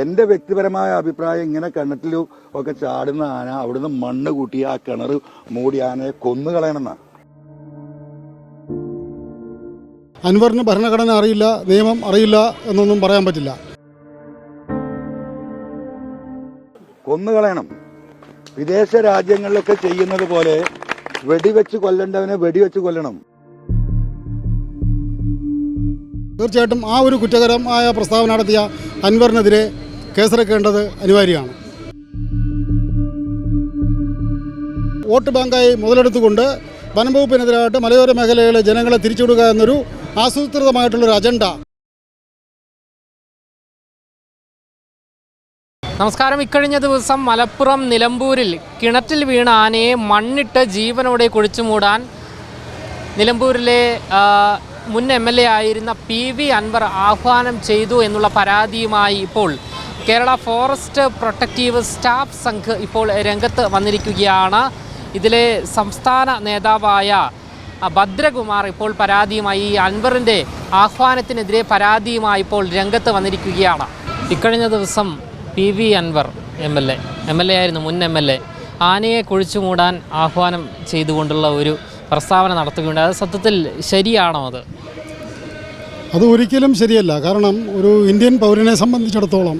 എന്റെ വ്യക്തിപരമായ അഭിപ്രായം ഇങ്ങനെ കിണറ്റിൽ ഒക്കെ ചാടുന്ന ആന അവിടുന്ന് മണ്ണ് കൂട്ടി ആ കിണർ മൂടി ആനയെ കൊന്നുകളയണമെന്നാ അൻവറിന് ഭരണഘടന അറിയില്ല നിയമം അറിയില്ല എന്നൊന്നും പറയാൻ പറ്റില്ല. കൊന്നുകളയണം വിദേശ രാജ്യങ്ങളിലൊക്കെ ചെയ്യുന്നത് പോലെ വെടിവെച്ച് കൊല്ലേണ്ടവനെ വെടിവെച്ച് കൊല്ലണം. തീർച്ചയായിട്ടും ആ ഒരു കുറ്റകരമായ പ്രസ്താവന നടത്തിയ അൻവറിനെതിരെ കേസെടുക്കേണ്ടത് അനിവാര്യമാണ്. വോട്ട് ബാങ്കായി മുതലെടുത്തുകൊണ്ട് വനംവകുപ്പിനെതിരായിട്ട് മലയോര മേഖലയിലെ ജനങ്ങളെ തിരിച്ചുവിടുക എന്നൊരു ആസൂത്രിതമായിട്ടുള്ളൊരു അജണ്ട. നമസ്കാരം. ഇക്കഴിഞ്ഞ ദിവസം മലപ്പുറം നിലമ്പൂരിൽ കിണറ്റിൽ വീണ ആനയെ മണ്ണിട്ട് ജീവനോടെ കുഴിച്ചു മൂടാൻ നിലമ്പൂരിലെ മുൻ എം എൽ എ ആയിരുന്ന പി വി അൻവർ ആഹ്വാനം ചെയ്തു എന്നുള്ള പരാതിയുമായി ഇപ്പോൾ Kerala forest protective staff Sangh ഇപ്പോൾ രംഗത്ത് വന്നിരിക്കുകയാണ്. ഇതിലെ സംസ്ഥാന നേതാവായ ഭദ്രകുമാർ ഇപ്പോൾ പരാതിയുമായി ഈ അൻവറിന്റെ ആഹ്വാനത്തിനെതിരെ പരാതിയുമായി ഇപ്പോൾ രംഗത്ത് വന്നിരിക്കുകയാണ്. ഇക്കഴിഞ്ഞ ദിവസം P V Anvar M L A M L A ആയിരുന്നു മുൻ എം എൽ എ. ആനയെ കുഴിച്ചു മൂടാൻ ആഹ്വാനം ചെയ്തുകൊണ്ടുള്ള ഒരു പ്രസ്താവന നടത്തുകയുണ്ട് അത് സത്യത്തിൽ ശരിയാണോ അത്? അത് ഒരിക്കലും ശരിയല്ല. കാരണം ഒരു ഇന്ത്യൻ പൗരനെ സംബന്ധിച്ചിടത്തോളം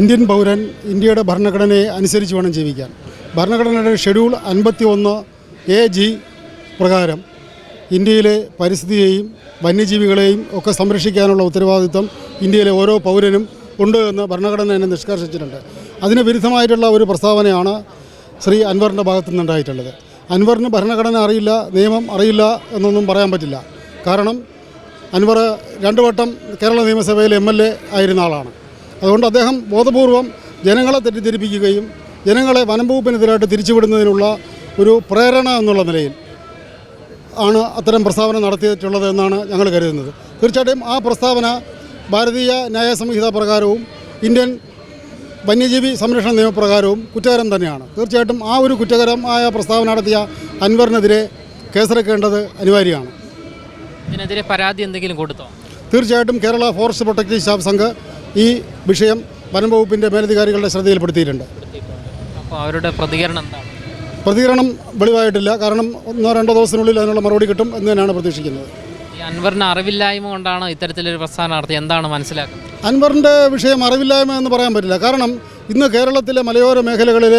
ഇന്ത്യൻ പൗരൻ ഇന്ത്യയുടെ ഭരണഘടനയെ അനുസരിച്ച് വേണം ജീവിക്കാൻ. ഭരണഘടനയുടെ ഷെഡ്യൂൾ അൻപത്തി ഒന്ന് എ ജി പ്രകാരം ഇന്ത്യയിലെ പരിസ്ഥിതിയെയും വന്യജീവികളെയും ഒക്കെ സംരക്ഷിക്കാനുള്ള ഉത്തരവാദിത്വം ഇന്ത്യയിലെ ഓരോ പൗരനും ഉണ്ട് എന്ന് ഭരണഘടന തന്നെ നിഷ്കർഷിച്ചിട്ടുണ്ട്. അതിന് വിരുദ്ധമായിട്ടുള്ള ഒരു പ്രസ്താവനയാണ് ശ്രീ അൻവറിന്റെ ഭാഗത്തു നിന്നുണ്ടായിട്ടുള്ളത് അൻവറിന് ഭരണഘടന അറിയില്ല നിയമം അറിയില്ല എന്നൊന്നും പറയാൻ പറ്റില്ല. കാരണം അൻവർ രണ്ടു വട്ടം കേരള നിയമസഭയിലെ എം എൽ എ ആയിരുന്ന ആളാണ്. അതുകൊണ്ട് അദ്ദേഹം ബോധപൂർവം ജനങ്ങളെ തെറ്റിദ്ധരിപ്പിക്കുകയും ജനങ്ങളെ വനം വകുപ്പിനെതിരായിട്ട് തിരിച്ചുവിടുന്നതിനുള്ള ഒരു പ്രേരണ എന്നുള്ള നിലയിൽ ആണ് അത്തരം പ്രസ്താവന നടത്തിയിട്ടുള്ളത് എന്നാണ് ഞങ്ങൾ കരുതുന്നത്. തീർച്ചയായിട്ടും ആ പ്രസ്താവന ഭാരതീയ ന്യായ സംഹിത പ്രകാരവും ഇന്ത്യൻ വന്യജീവി സംരക്ഷണ നിയമപ്രകാരവും കുറ്റകരം തന്നെയാണ്. തീർച്ചയായിട്ടും ആ ഒരു കുറ്റകരമായ പ്രസ്താവന നടത്തിയ അൻവറിനെതിരെ കേസെടുക്കേണ്ടത് അനിവാര്യമാണ്. ഇതിനെതിരെ പരാതി എന്തെങ്കിലും കൊടുത്തോ? തീർച്ചയായിട്ടും Kerala forest protective staff Sangh ഈ വിഷയം വനംവകുപ്പിന്റെ മേലധികാരികളുടെ ശ്രദ്ധയിൽപ്പെടുത്തിയിട്ടുണ്ട്. അപ്പോൾ അവരുടെ പ്രതികരണം എന്താണ്? പ്രതികരണം വെളിവായിട്ടില്ല. കാരണം ഒന്നോ രണ്ടോ ദിവസത്തിനുള്ളിൽ അതിനുള്ള മറുപടി കിട്ടും എന്ന് തന്നെയാണ് പ്രതീക്ഷിക്കുന്നത്. ഈ അൻവറിന് അറിവില്ലായ്മ കൊണ്ടാണ് ഇത്തരത്തിലൊരു പ്രസ്ഥാനം നടത്തി എന്താണ് മനസ്സിലാക്കുന്നത്? അൻവറിന്റെ വിഷയം അറിവില്ലായ്മ എന്ന് പറയാൻ പറ്റില്ല. കാരണം ഇന്ന് കേരളത്തിലെ മലയോര മേഖലകളിൽ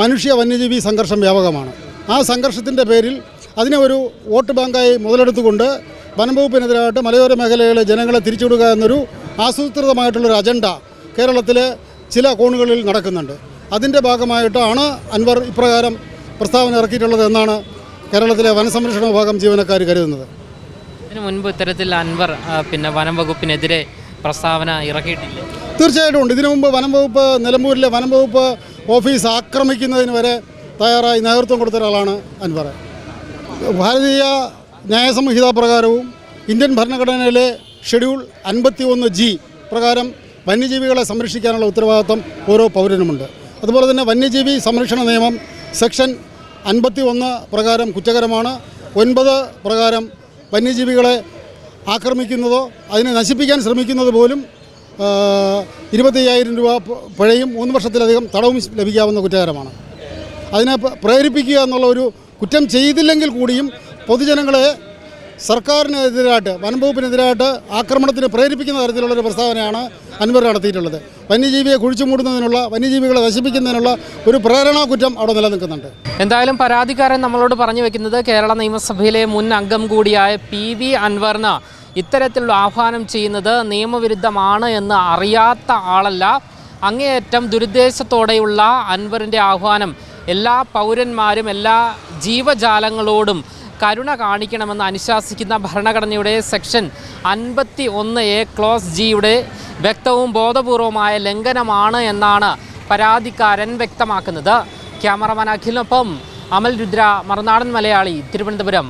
മനുഷ്യ വന്യജീവി സംഘർഷം വ്യാപകമാണ്. ആ സംഘർഷത്തിന്റെ പേരിൽ അതിനെ ഒരു വോട്ട് ബാങ്കായി മുതലെടുത്തുകൊണ്ട് വനംവകുപ്പിനെതിരായിട്ട് മലയോര മേഖലയിലെ ജനങ്ങളെ തിരിച്ചുവിടുക എന്നൊരു ആസൂത്രിതമായിട്ടുള്ളൊരു അജണ്ട കേരളത്തിലെ ചില കോണുകളിൽ നടക്കുന്നുണ്ട്. അതിന്റെ ഭാഗമായിട്ടാണ് അൻവർ ഇപ്രകാരം പ്രസ്താവന ഇറക്കിയിട്ടുള്ളത് എന്നാണ് കേരളത്തിലെ വനസംരക്ഷണ വിഭാഗം ജീവനക്കാർ കരുതുന്നത്. ഇതിനു മുൻപ് ഇത്തരത്തിൽ അൻവർ പിന്നെ വനം വകുപ്പിനെതിരെ പ്രസ്താവന ഇറക്കിയിട്ടില്ല. തീർച്ചയായിട്ടും ഉണ്ട്. ഇതിനു മുമ്പ് വനം വകുപ്പ് നിലമ്പൂരിലെ വനം വകുപ്പ് ഓഫീസ് ആക്രമിക്കുന്നതിന് വരെ തയ്യാറായി നേതൃത്വം കൊടുത്ത ഒരാളാണ് അൻവർ. ഭാരതീയ ന്യായസംഹിത പ്രകാരവും ഇന്ത്യൻ ഭരണഘടനയിലെ ഷെഡ്യൂൾ അൻപത്തി ഒന്ന് ജി പ്രകാരം വന്യജീവികളെ സംരക്ഷിക്കാനുള്ള ഉത്തരവാദിത്വം ഓരോ പൗരനുമുണ്ട്. അതുപോലെ തന്നെ വന്യജീവി സംരക്ഷണ നിയമം സെക്ഷൻ അൻപത്തി ഒന്ന് പ്രകാരം കുറ്റകരമാണ്. ഒൻപത് പ്രകാരം വന്യജീവികളെ ആക്രമിക്കുന്നതോ അതിനെ നശിപ്പിക്കാൻ ശ്രമിക്കുന്നത് പോലും ഇരുപത്തയ്യായിരം രൂപ പിഴയും മൂന്ന് വർഷത്തിലധികം തടവും ലഭിക്കാവുന്ന കുറ്റകരമാണ്. അതിനെ പ്രേരിപ്പിക്കുക എന്നുള്ള ഒരു കുറ്റം ചെയ്തില്ലെങ്കിൽ കൂടിയും പൊതുജനങ്ങളെ സർക്കാരിനെതിരായിട്ട് വനംവകുപ്പിനെതിരായിട്ട് ആക്രമണത്തിന് പ്രേരിപ്പിക്കുന്ന തരത്തിലുള്ള ഒരു പ്രസ്താവനയാണ് അൻവർ നടത്തിയിട്ടുള്ളത്. വന്യജീവിയെ കുഴിച്ചു മൂടുന്നതിനുള്ള വന്യജീവികളെ നശിപ്പിക്കുന്നതിനുള്ള ഒരു പ്രേരണാ കുറ്റം അവിടെ നിലനിൽക്കുന്നുണ്ട്. എന്തായാലും പരാതിക്കാരൻ നമ്മളോട് പറഞ്ഞു വെക്കുന്നത് കേരള നിയമസഭയിലെ മുൻ അംഗം കൂടിയായ പി വി അൻവറിന് ഇത്തരത്തിലുള്ള ആഹ്വാനം ചെയ്യുന്നത് നിയമവിരുദ്ധമാണ് എന്ന് അറിയാത്ത ആളല്ല. അങ്ങേയറ്റം ദുരുദ്ദേശത്തോടെയുള്ള അൻവറിന്റെ ആഹ്വാനം എല്ലാ പൗരന്മാരും എല്ലാ ജീവജാലങ്ങളോടും കരുണ കാണിക്കണമെന്ന് അനുശാസിക്കുന്ന ഭരണഘടനയുടെ സെക്ഷൻ അൻപത്തി ഒന്ന് എ ക്ലോസ് ജിയുടെ വ്യക്തവും ബോധപൂർവമായ ലംഘനമാണ് എന്നാണ് പരാതിക്കാരൻ വ്യക്തമാക്കുന്നത്. ക്യാമറമാൻ അഖിലിനൊപ്പം അമൽ രുദ്ര മറുനാടൻ മലയാളി തിരുവനന്തപുരം.